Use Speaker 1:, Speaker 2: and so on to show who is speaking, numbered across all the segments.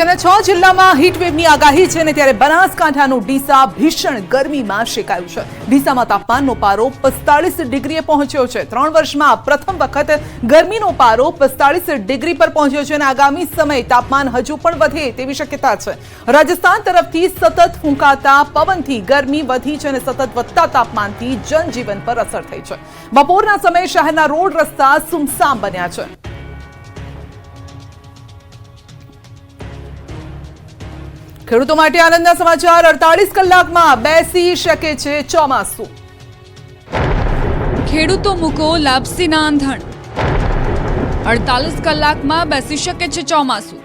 Speaker 1: રાજ્યના છ જિલ્લામાં હીટવેવની આગાહી છે અને ત્યારે બનાસકાંઠાનું ડીસા ભીષણ ગરમીમાં શેકાયું છે. ડીસામાં તાપમાનનો પારો પિસ્તાળીસ ડિગ્રીએ પહોંચ્યો છે. ત્રણ વર્ષમાં પ્રથમ વખત ગરમીનો પારો પિસ્તાળીસ ડિગ્રી પર પહોંચ્યો છે અને આગામી સમય તાપમાન હજુ પણ વધે તેવી શક્યતા છે. રાજસ્થાન તરફથી સતત ફૂંકાતા પવનથી ગરમી વધી છે અને સતત વધતા તાપમાનથી જનજીવન પર અસર થઈ છે. બપોરના સમયે શહેરના રોડ રસ્તા સુમસામ બન્યા છે. ખેડૂતો માટે આનંદના સમાચાર. અડતાલીસ કલાકમાં બેસી શકે છે ચોમાસું.
Speaker 2: ખેડૂતો મૂકો લાપસીના આંધણ અડતાલીસ કલાકમાં બેસી શકે છે ચોમાસું.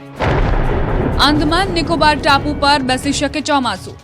Speaker 2: આંદમાન નિકોબાર ટાપુ પર બેસી શકે ચોમાસું.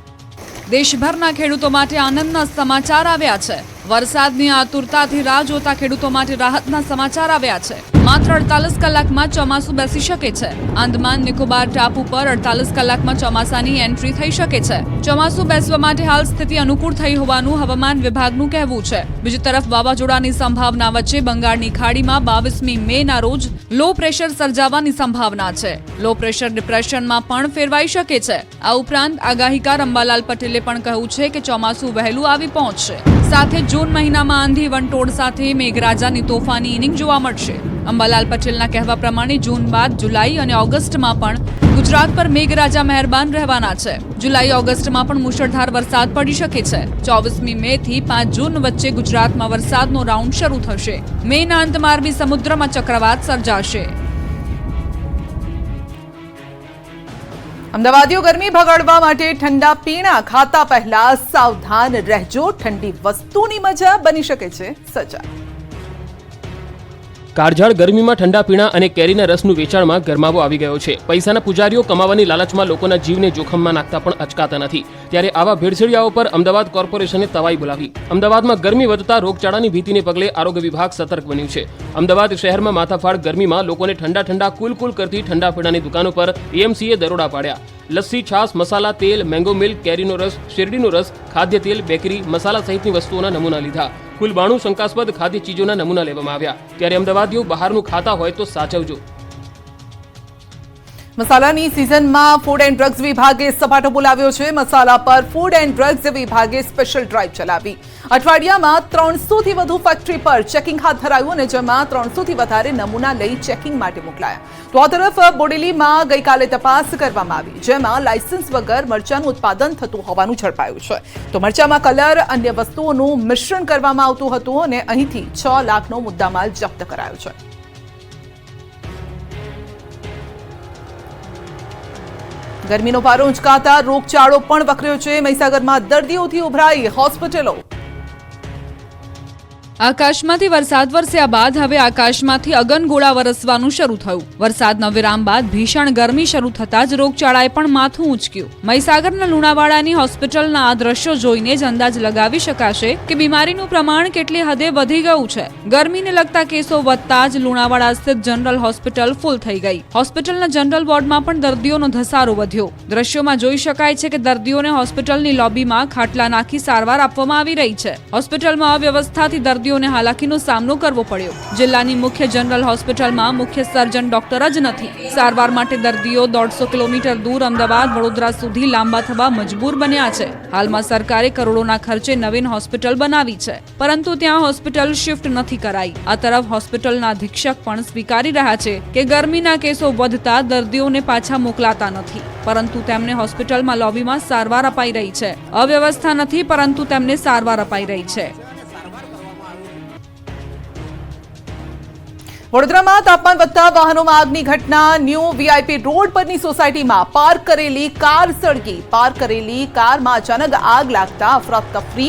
Speaker 2: દેશભરના ખેડૂતો માટે આનંદના સમાચાર આવ્યા છે. વરસાદની આતુરતાથી રાહ જોતા ખેડૂતો માટે રાહતના સમાચાર આવ્યા છે. માત્ર અડતાલીસ કલાકમાં ચોમાસું બેસી શકે છે. આંદમાન, નિકોબાર, ટાપુ પર અડતાલીસ કલાકમાં ચોમાસાની એન્ટ્રી થઈ શકે છે. ચોમાસું બેસવા માટે હાલ સ્થિતિ અનુકૂળ થઈ હોવાનું હવામાન વિભાગનું કહેવું છે. બીજી તરફ વાવાઝોડાની સંભાવના વચ્ચે બંગાળની ખાડીમાં બાવીસમી મે ના રોજ લો પ્રેશર સર્જાવાની સંભાવના છે. લો પ્રેશર ડિપ્રેશનમાં પણ ફેરવાઈ શકે છે. આ ઉપરાંત આગાહીકાર અંબાલાલ પટેલે પણ કહ્યું છે કે ચોમાસું વહેલું આવી પહોંચશે. સાથે જૂન મહિનામાં આંધી વંટોળ સાથે મેઘરાજાની તોફાની ઇનિંગ જોવા મળશે. અંબાલાલ પટેલના કહેવા પ્રમાણે જૂન બાદ જુલાઈ અને ઓગસ્ટમાં પણ ગુજરાત પર મેઘરાજા મહેરબાન રહેવાના છે. જુલાઈ, ઓગસ્ટમાં પણ મુશળધાર વરસાદ પડી શકે છે. ચોવીસમી મે થી પાંચ જૂન વચ્ચે ગુજરાતમાં વરસાદનો રાઉન્ડ શરૂ થશે. મેના અંતમાં અરબી સમુદ્રમાં ચક્રવાત સર્જાશે.
Speaker 1: અમદાવાદીઓ ગરમી ભગાડવા માટે ઠંડા પીણા ખાતા પહેલા સાવધાન રહેજો. ઠંડી વસ્તુની મજા બની શકે છે. સજા.
Speaker 3: કાળઝાળ ગરમીમાં ઠંડા પીણા અને કેરીના રસનું વેચાણમાં ગરમાવો આવી ગયો છે. પૈસાના પૂજારીઓ કમાવાની લાલચમાં લોકોના જીવને જોખમમાં નાખતા પણ અચકાતા નથી. ત્યારે આવા ભેળસેળિયાઓ પર અમદાવાદ કોર્પોરેશને તવાઈ બોલાવી. અમદાવાદમાં ગરમી વધતા રોગચાળાની ભીતિને પગલે આરોગ્ય વિભાગ સતર્ક બન્યું છે. અમદાવાદ શહેરમાં માથાફાડ ગરમીમાં લોકોને ઠંડા ઠંડા કુલ કુલ કરતી ઠંડા પીણાની દુકાનો પર એએમસીએ દરોડા પાડ્યા. લસ્સી, છાશ, મસાલા, તેલ, મેંગો મિલ્ક કેરીનો રસ, શેરડીનો રસ ખાદ્ય તેલ બેકરી, મસાલા સહિતની વસ્તુઓના નમૂના લીધા. કુલ બાણું શંકાસ્પદ ખાદ્ય ચીજોના નમૂના લેવામાં આવ્યા. ત્યારે અમદાવાદીઓ બહારનું ખાતા હોય તો સાચવજો.
Speaker 1: મસાલાની સિઝનમાં ફૂડ એન્ડ ડ્રગ્સ વિભાગે સપાટો બોલાવ્યો છે. મસાલા પર ફૂડ એન્ડ ડ્રગ્સ વિભાગે સ્પેશિયલ ડ્રાઈવ ચલાવી. અઠવાડિયામાં ત્રણસોથી વધુ ફેક્ટરી પર ચેકિંગ હાથ ધરાયું અને જેમાં ત્રણસોથી વધારે નમૂના લઈ ચેકિંગ માટે મોકલાયા. તો આ તરફ બોડેલીમાં ગઈકાલે તપાસ કરવામાં આવી, જેમાં લાયસન્સ વગર મરચાનું ઉત્પાદન થતું હોવાનું ઝડપાયું છે. તો મરચામાં કલર, અન્ય વસ્તુઓનું મિશ્રણ કરવામાં આવતું હતું અને અહીંથી છ લાખનો મુદ્દામાલ જપ્ત કરાયો છે. ગરમીનો પારો ઉંચકાતા રોગચાળો પણ વકર્યો છે. મહીસાગરમાં દર્દીઓથી ઉભરાઈ હોસ્પિટલો.
Speaker 2: આકાશમાંથી વરસાદ વરસ્યા બાદ હવે આકાશમાંથી અગનગોળા વરસવાનું શરૂ થયું. વરસાદના વિરામ બાદ ભીષણ ગરમી શરૂ થતાં જ રોગચાળાએ પણ માથું ઉંચક્યું મહીસાગરના લુણાવાડાની હોસ્પિટલના આ દ્રશ્યો જોઈને જ અંદાજ લગાવી શકાશે કે બીમારીનું પ્રમાણ કેટલી હદે વધી ગયું છે. ગરમીને લગતા કેસો વધતા જ લુણાવાડા સ્થિત જનરલ હોસ્પિટલ ફૂલ થઈ ગઈ. હોસ્પિટલના જનરલ વોર્ડમાં પણ દર્દીઓનો ધસારો વધ્યો. દ્રશ્યોમાં જોઈ શકાય છે કે દર્દીઓને હોસ્પિટલની લોબીમાં ખાટલા નાખી સારવાર આપવામાં આવી રહી છે. હોસ્પિટલમાં અવ્યવસ્થાથી દર્દીઓને હાલાકીનો સામનો કરવો પડ્યો. જિલ્લાની મુખ્ય જનરલ હોસ્પિટલમાં મુખ્ય સર્જન ડોક્ટર જ નથી. સારવાર માટે દર્દીઓ દોઢસો કિલોમીટર દૂર અમદાવાદ વડોદરા સુધી લાંબા થવા મજબૂર બન્યા છે. હાલમાં સરકારે કરોડોના ખર્ચે નવીન હોસ્પિટલ બનાવી છે. પરંતુ ત્યાં હોસ્પિટલ શિફ્ટ નથી કરાઈ. આ તરફ હોસ્પિટલના અધિક્ષક પણ સ્વીકારી રહ્યા છે કે ગરમીના કેસો વધતા દર્દીઓને પાછા મોકલાતા નથી. પરંતુ તેમને હોસ્પિટલમાં લોબીમાં સારવાર અપાઈ રહી છે. અવ્યવસ્થા નથી, પરંતુ તેમને સારવાર અપાઈ રહી છે.
Speaker 1: વડોદરામાં તાપમાન વધતા વાહનોમાં આગની ઘટના. ન્યૂ વીઆઈપી રોડ પરની સોસાયટીમાં પાર્ક કરેલી કાર સળગી. પાર્ક કરેલી કારમાં અચાનક આગ લાગતા અફરાતફરી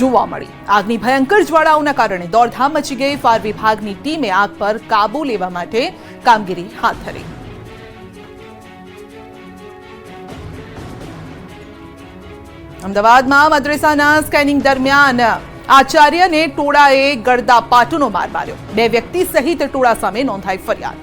Speaker 1: જોવા મળી. આગની ભયંકર જ્વાળાઓના કારણે દોડધામ મચી ગઈ. ફાયર વિભાગની ટીમે આગ પર કાબુ લેવા માટે કામગીરી હાથ ધરી. અમદાવાદમાં મદ્રેસાના સ્કેનિંગ દરમિયાન આચાર્યને ટોળાએ ગળદા પાટુનો માર માર્યો. બે વ્યક્તિ સહિત ટોળા સામે નોંધાઈ ફરિયાદ.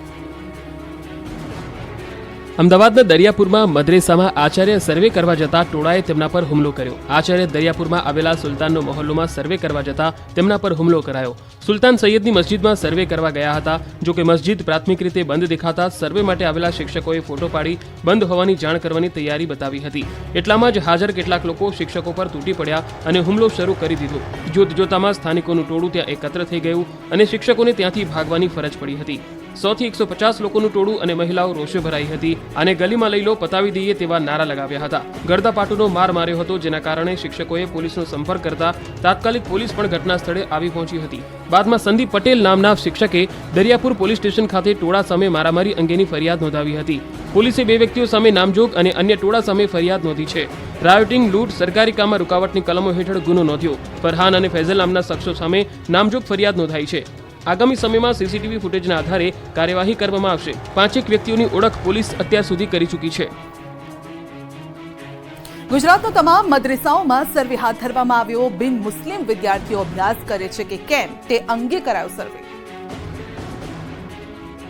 Speaker 3: અમદાવાદના દરિયાપુરમાં મદ્રેસામાં આચાર્ય સર્વે કરવા જતા ટોળાએ તેમના પર હુમલો કર્યો. આચાર્ય દરિયાપુરમાં આવેલા સુલતાનનો મહોલ્લોમાં સર્વે કરવા જતા તેમના પર હુમલો કરાયો. સુલતાન સૈયદની મસ્જિદમાં સર્વે કરવા ગયા હતા. જો કે મસ્જિદ પ્રાથમિક રીતે બંધ દેખાતા સર્વે માટે આવેલા શિક્ષકોએ ફોટો પાડી બંધ હોવાની જાણ કરવાની તૈયારી બતાવી હતી. એટલામાં જ હાજર કેટલાક લોકો શિક્ષકો પર તૂટી પડ્યા અને હુમલો શરૂ કરી દીધો. જોતજોતામાં સ્થાનિકોનું ટોળું ત્યાં એકત્ર થઈ ગયું અને શિક્ષકોને ત્યાંથી ભાગવાની ફરજ પડી હતી. સોથી એકસો પચાસ લોકોનું ટોળું અને મહિલાઓ રોષે ભરાઈ હતી. અને ગલીમાં લઈ લો, પતાવી દઈએ તેવા નારા લગાવ્યા હતા. ગર્દાપાટુનો માર માર્યો હતો, જેના કારણે શિક્ષકોએ પોલીસનો સંપર્ક કરતા તાત્કાલિક પોલીસ પણ ઘટના સ્થળે આવી પહોંચી હતી. બાદમાં સંદીપ પટેલ નામના શિક્ષકે દરિયાપુર પોલીસ સ્ટેશન ખાતે ટોળા સામે મારામારી અંગેની ફરિયાદ નોંધાવી હતી. પોલીસે બે વ્યક્તિઓ સામે નામજોગ અને અન્ય ટોળા સામે ફરિયાદ નોંધી છે. રાયોટિંગ, લૂંટ, સરકારી કામમાં રૂકાવટની કલમો હેઠળ ગુનો નોંધ્યો. ફરહાન અને ફૈઝલ નામના શખ્સો સામે નામજોગ ફરિયાદ નોંધાઈ છે. આગામી સમયમાં સીસીટીવી ફૂટેજના આધારે કાર્યવાહી કરવામાં આવશે. પાંચેક વ્યક્તિઓની ઓળખ પોલીસ અત્યાર સુધી કરી ચૂકી છે.
Speaker 1: ગુજરાતના તમામ મદ્રેસાઓમાં સર્વે હાથ ધરવામાં આવ્યો. બિન મુસ્લિમ વિદ્યાર્થીઓ અભ્યાસ કરે છે કે કેમ? તે અંગે કરાયો survey.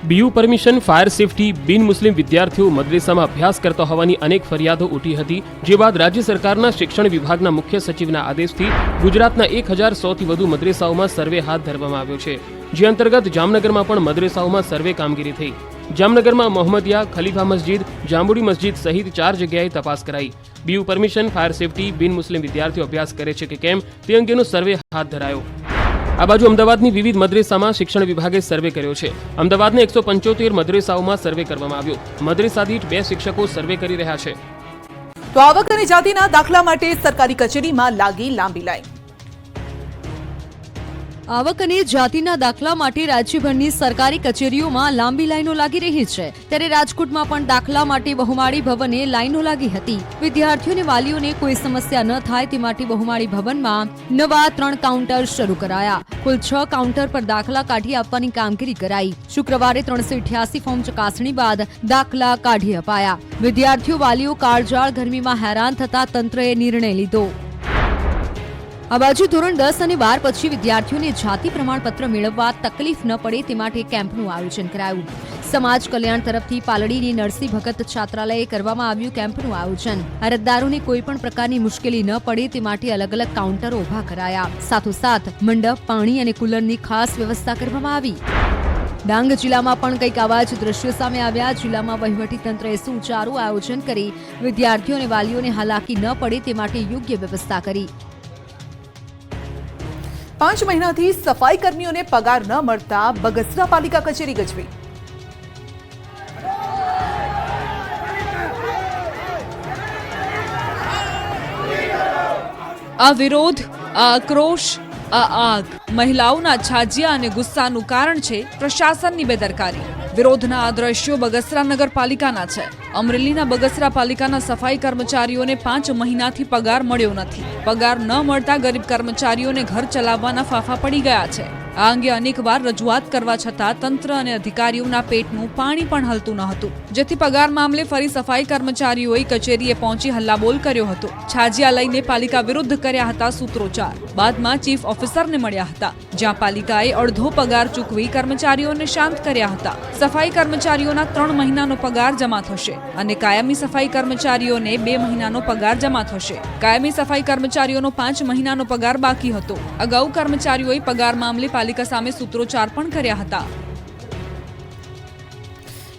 Speaker 3: BU permission fire safety બિન મુસ્લિમ વિદ્યાર્થીઓ મદ્રેસામાં અભ્યાસ કરતા હોવાની અનેક ફરિયાદો ઉઠી હતી. જે બાદ રાજ્ય સરકારના શિક્ષણ વિભાગના મુખ્ય સચિવના આદેશથી ગુજરાતના એક હજાર સોથી વધુ મદ્રેસાઓમાં સર્વે હાથ ધરવામાં આવ્યો છે. જે અંતર્ગત જામનગરમાં પણ મદ્રેસાઓમાં સર્વે કામગીરી થઈ. જામનગરમાં મોહમ્મદિયા, ખલીફા મસ્જિદ, જાંબુડી મસ્જિદ સહિત ચાર જગ્યાએ તપાસ કરાઈ. બીયુ પરમિશન, ફાયર સેફટી, બિન મુસ્લિમ વિદ્યાર્થીઓ અભ્યાસ કરે છે કે કેમ તે અંગેનો સર્વે હાથ ધરાયો. આ બાજુ અમદાવાદની વિવિધ મદ્રેસામાં શિક્ષણ વિભાગે સર્વે કર્યો છે. અમદાવાદના એકસો પંચોતેર મદ્રેસાઓમાં સર્વે કરવામાં આવ્યો. મદ્રેસા દીઠ બે શિક્ષકો સર્વે કરી રહ્યા છે.
Speaker 1: તો આવક અને જાતિના દાખલા માટે સરકારી કચેરીમાં લાગી લાંબી લાઈન.
Speaker 4: આવક અને જાતિના દાખલા માટે રાજ્યભરની સરકારી કચેરીઓમાં લાંબી લાઈનો લાગી રહી છે. ત્યારે રાજકોટમાં પણ દાખલા માટે બહુમાળી ભવને લાઈનો લાગી હતી. વિદ્યાર્થીઓ અને વાલીઓને કોઈ સમસ્યા ન થાય તે માટે બહુમાળી ભવનમાં નવા ત્રણ કાઉન્ટર શરૂ કરાયા. કુલ છ કાઉન્ટર પર દાખલા કાઢી આપવાની કામગીરી કરાઈ. શુક્રવારે ત્રણસો ઇઠ્યાસી ફોર્મ ચકાસણી બાદ દાખલા કાઢી અપાયા. વિદ્યાર્થીઓ, વાલીઓ કાળજાળ ગરમીમાં હેરાન થતા તંત્રએ નિર્ણય લીધો. આ બાજુ ધોરણ દસ અને બાર પછી વિદ્યાર્થીઓને જાતિ પ્રમાણપત્ર મેળવવા તકલીફ ન પડે તે માટે કેમ્પનું આયોજન કરાયું. સમાજ કલ્યાણ તરફથી પાલડીની નરસિંહ ભગત છાત્રાલયે કરવામાં આવ્યું કેમ્પનું આયોજન. અરજદારોને કોઈપણ પ્રકારની મુશ્કેલી ન પડે તે માટે અલગ અલગ કાઉન્ટરો ઊભા કરાયા. સાથોસાથ મંડપ, પાણી અને કુલરની ખાસ વ્યવસ્થા કરવામાં આવી. ડાંગ જિલ્લામાં પણ કંઈક આવા જ દ્રશ્યો સામે આવ્યા. જિલ્લામાં વહીવટી તંત્રએ સુચારું આયોજન કરી વિદ્યાર્થીઓ અને વાલીઓને હાલાકી ન પડે તે માટે યોગ્ય વ્યવસ્થા કરી.
Speaker 1: પાંચ મહિનાથી સફાઈ કર્મીઓને પગાર ન મળતા બગસરા પાલિકા કચેરી ગજવી.
Speaker 2: આ વિરોધ, આ આક્રોશ, આ આગ મહિલાઓના છાજિયા અને ગુસ્સાનું કારણ છે પ્રશાસનની બેદરકારી. વિરોધના આ દ્રશ્યો બગસરા નગરપાલિકાના છે. અમરેલીના બગસરા પાલિકાના સફાઈ કર્મચારીઓને પાંચ મહિનાથી પગાર મળ્યો નથી. પગાર ન મળતા ગરીબ કર્મચારીઓને ઘર ચલાવવાના ફાફા પડી ગયા છે. આ અંગે અનેકવાર રજૂઆત કરવા છતાં તંત્ર અને અધિકારીઓના પેટનું પાણી પણ હલતું ન હતું. જેથી પગાર મામલે ફરી સફાઈ કર્મચારીઓએ કચેરીએ પહોંચી હલ્લાબોલ કર્યો હતો. છાજિયા લઈને પાલિકા વિરુદ્ધ કર્યા હતા સૂત્રોચ્ચાર. બાદમાં ચીફ ઓફિસરને મળ્યા હતા. જ્યાં પાલિકાએ અડધો પગાર ચૂકવી કર્મચારીઓને શાંત કર્યા હતા. સફાઈ કર્મચારીઓના ત્રણ મહિનાનો પગાર જમા થશે. અને કાયમી સફાઈ કર્મચારીઓને બે મહિનાનો પગાર જમા થશે. કાયમી સફાઈ કર્મચારીઓનો પાંચ મહિનાનો પગાર બાકી હતો. અગાઉ કર્મચારીઓએ પગાર મામલે પાલિકા સામે સૂત્રોચ્ચાર પણ કર્યા હતા.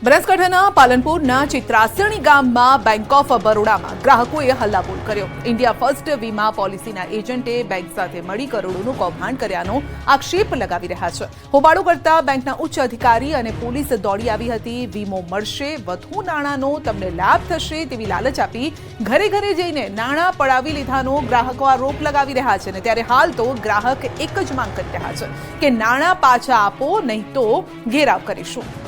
Speaker 1: બનાસકાંઠાના પાલનપુરના ચિત્રાસણી ગામમાં બેંક ઓફ બરોડામાં ગ્રાહકોએ હલ્લાબોલ કર્યો. ઇન્ડિયા ફર્સ્ટ વીમા પોલિસીના એજન્ટે બેંક સાથે મળી કરોડોનું કૌભાંડ કર્યાનો આક્ષેપ લગાવી રહ્યા છે. હોબાળો કરતા બેંકના ઉચ્ચ અધિકારી અને પોલીસ દોડી આવી હતી. વીમો મળશે, વધુ નાણાંનો તમને લાભ થશે તેવી લાલચ આપી ઘરે ઘરે જઈને નાણાં પડાવી લીધાનો ગ્રાહકો આરોપ લગાવી રહ્યા છે અને ત્યારે હાલ તો ગ્રાહક એક જ માંગ કરી રહ્યા છે કે નાણાં પાછા આપો, નહીં તો ઘેરાવ કરીશું.